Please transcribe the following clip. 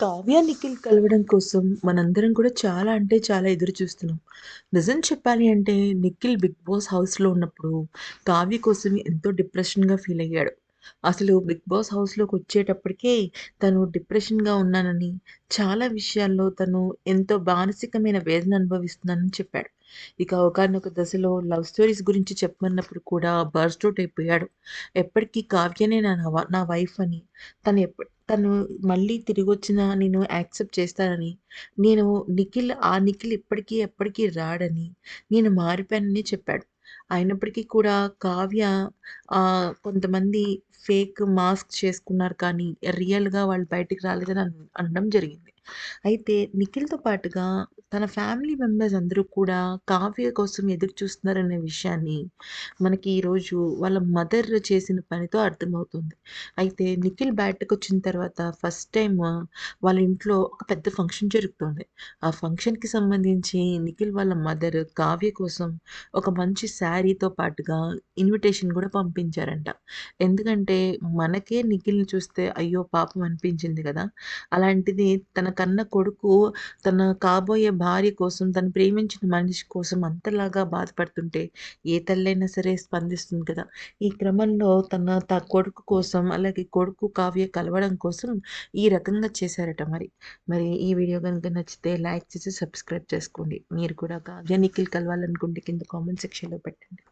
కావ్య, నిఖిల్ కలవడం కోసం మనందరం కూడా చాలా అంటే చాలా ఎదురు చూస్తున్నాం. నిజం చెప్పాలి అంటే నిఖిల్ 'బిగ్ బాస్' హౌస్‌లో ఉన్నప్పుడు కావ్య కోసం ఎంతో డిప్రెషన్‌గా ఫీల్ అయ్యాడు. అసలు 'బిగ్ బాస్' హౌస్లోకి వచ్చేటప్పటికే తను డిప్రెషన్‌గా ఉన్నానని, చాలా విషయాల్లో తను ఎంతో మానసికమైన వేదన అనుభవిస్తున్నానని చెప్పాడు. ఇక ఒకనొక దశలో లవ్ స్టోరీస్ గురించి చెప్పమన్నప్పుడు కూడా బర్స్ట్ అవుట్ అయిపోయాడు. ఎప్పటికీ కావ్యనే నా నా వైఫ్ అని, తను ఎప్పటి తను మళ్ళీ తిరిగొచ్చినా నేను యాక్సెప్ట్ చేస్తానని, నేను నిఖిల్ ఆ నిఖిల్ ఇప్పటికీ ఎప్పటికీ రాడని, నేను మారిపోయానని చెప్పాడు. అయినప్పటికీ కూడా కావ్య కొంతమంది ఫేక్ మాస్క్ చేసుకున్నారు కానీ, రియల్‌గా వాళ్ళు బయటికి రాలేదని అనడం జరిగింది. అయితే నిఖిల్‌తో పాటుగా తన ఫ్యామిలీ మెంబర్స్ అందరూ కూడా కావ్య కోసం ఎదురు చూస్తున్నారనే విషయాన్ని మనకి ఈరోజు వాళ్ళ మదర్ చేసిన పనితో అర్థమవుతుంది. అయితే నిఖిల్ బయటకొచ్చిన తర్వాత ఫస్ట్ టైం వాళ్ళ ఇంట్లో ఒక పెద్ద ఫంక్షన్ జరుగుతోంది. ఆ ఫంక్షన్‌కి సంబంధించి నిఖిల్ వాళ్ళ మదర్ కావ్య కోసం ఒక మంచి శారీతో పాటుగా ఇన్విటేషన్ కూడా పంపించారంట. ఎందుకంటే మనకే నిఖిల్‌ని చూస్తే అయ్యో! పాపం అనిపించింది కదా అలాంటిది తన కన్న కొడుకు తన కాబోయే భార్య కోసం, తను ప్రేమించిన మనిషి కోసం అంతలాగా బాధపడుతుంటే ఏ తల్లైనా సరే స్పందిస్తుంది కదా! ఈ క్రమంలో తన త కొడుకు కోసం అలాగే కొడుకు కావ్య కలవడం కోసం ఈ రకంగా చేశారట మరి. మరి ఈ వీడియో కనుక నచ్చితే లైక్ చేసి సబ్స్క్రైబ్ చేసుకోండి. మీరు కూడా కావ్య, నిఖిల్ కలవాలనుకుంటే కింద కామెంట్ సెక్షన్‌లో పెట్టండి.